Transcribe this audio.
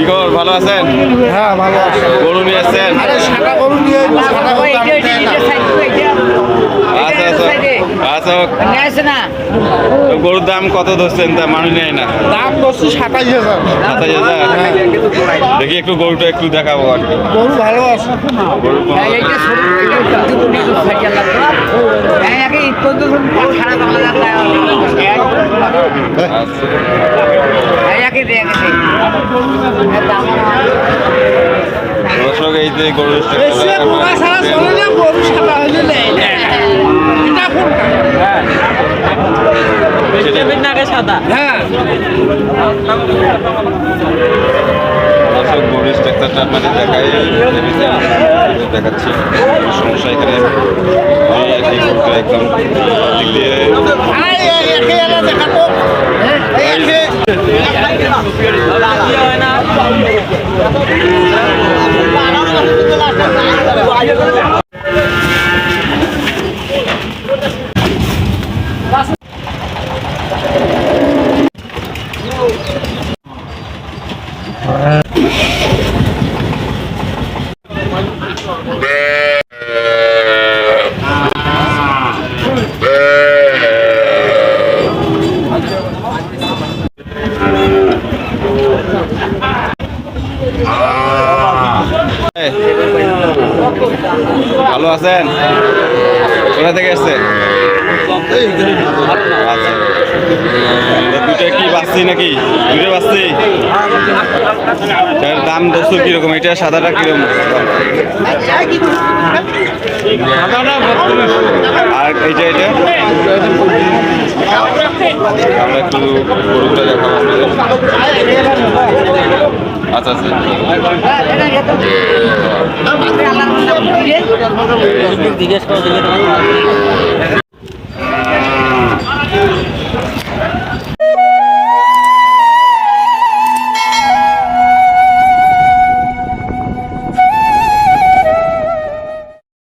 কি খবর ভালো আছেন? হ্যাঁ ভালো আছে। গরু নিয়ে আসছেন? আরে সাদা গরু নিয়ে সাদা গরু আচ্ছা আচ্ছা। আচ্ছা গরুর দাম কত ধরছেন? তা মানুষ নেয় না। দাম বলছি সাতাশ হাজার। সাতাশ হাজার? দেখি একটু গরুটা একটু দেখাবো আর গরু ভালো আছে। আচ্ছা। দর্শক এই যে গরু সাদা হলে নেয় না। এটা কোনটা? হ্যাঁ। দর্শক গরু স্ট্রাকচারটা মানে দেখাই দেখাচ্ছি। সমস্যা এখানে একদম ভালো আছেন? কোথা থেকে এসছেন? বাঁচছি নাকি? দুটো এটার দাম দোস্ত কীরকম? এটা সাদাটা কীরকম? আর এইটা এটা আমরা একটু গরুটা দেখাবো আচ্ছা আচ্ছা। জিজ্ঞেস